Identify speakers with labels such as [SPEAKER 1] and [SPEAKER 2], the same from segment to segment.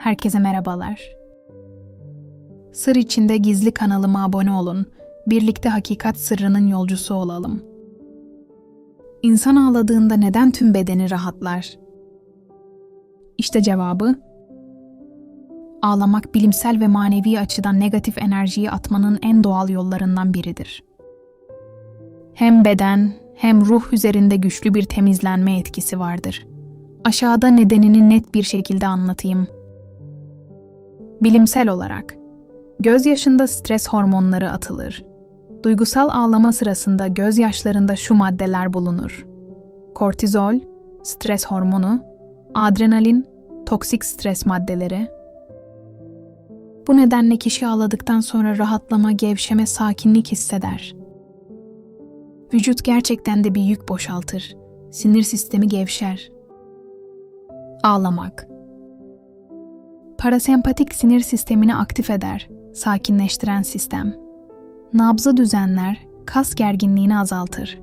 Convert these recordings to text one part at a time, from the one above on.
[SPEAKER 1] Herkese merhabalar. Sır içinde gizli kanalıma abone olun. Birlikte hakikat sırrının yolcusu olalım. İnsan ağladığında neden tüm bedeni rahatlar? İşte cevabı. Ağlamak bilimsel ve manevi açıdan negatif enerjiyi atmanın en doğal yollarından biridir. Hem beden hem ruh üzerinde güçlü bir temizlenme etkisi vardır. Aşağıda nedenini net bir şekilde anlatayım. Bilimsel olarak gözyaşında stres hormonları atılır. Duygusal ağlama sırasında gözyaşlarında şu maddeler bulunur. Kortizol, stres hormonu, adrenalin, toksik stres maddeleri. Bu nedenle kişi ağladıktan sonra rahatlama, gevşeme, sakinlik hisseder. Vücut gerçekten de bir yük boşaltır. Sinir sistemi gevşer. Ağlamak Parasempatik sinir sistemini aktif eder, sakinleştiren sistem. Nabzı düzenler, kas gerginliğini azaltır.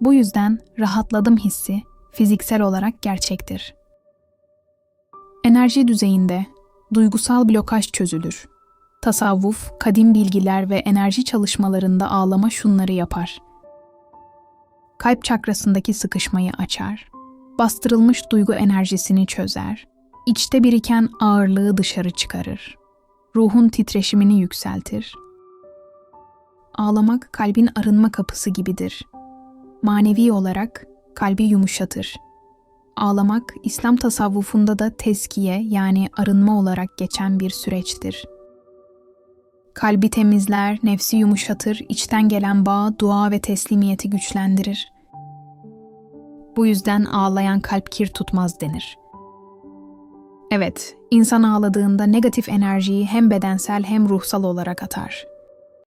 [SPEAKER 1] Bu yüzden rahatladım hissi fiziksel olarak gerçektir. Enerji düzeyinde duygusal blokaj çözülür. Tasavvuf, kadim bilgiler ve enerji çalışmalarında ağlama şunları yapar. Kalp çakrasındaki sıkışmayı açar. Bastırılmış duygu enerjisini çözer içte biriken ağırlığı dışarı çıkarır. Ruhun titreşimini yükseltir. Ağlamak kalbin arınma kapısı gibidir. Manevi olarak kalbi yumuşatır. Ağlamak İslam tasavvufunda da tezkiye yani arınma olarak geçen bir süreçtir. Kalbi temizler, nefsi yumuşatır, içten gelen bağ, dua ve teslimiyeti güçlendirir. Bu yüzden ağlayan kalp kir tutmaz denir.'' Evet, insan ağladığında negatif enerjiyi hem bedensel hem ruhsal olarak atar.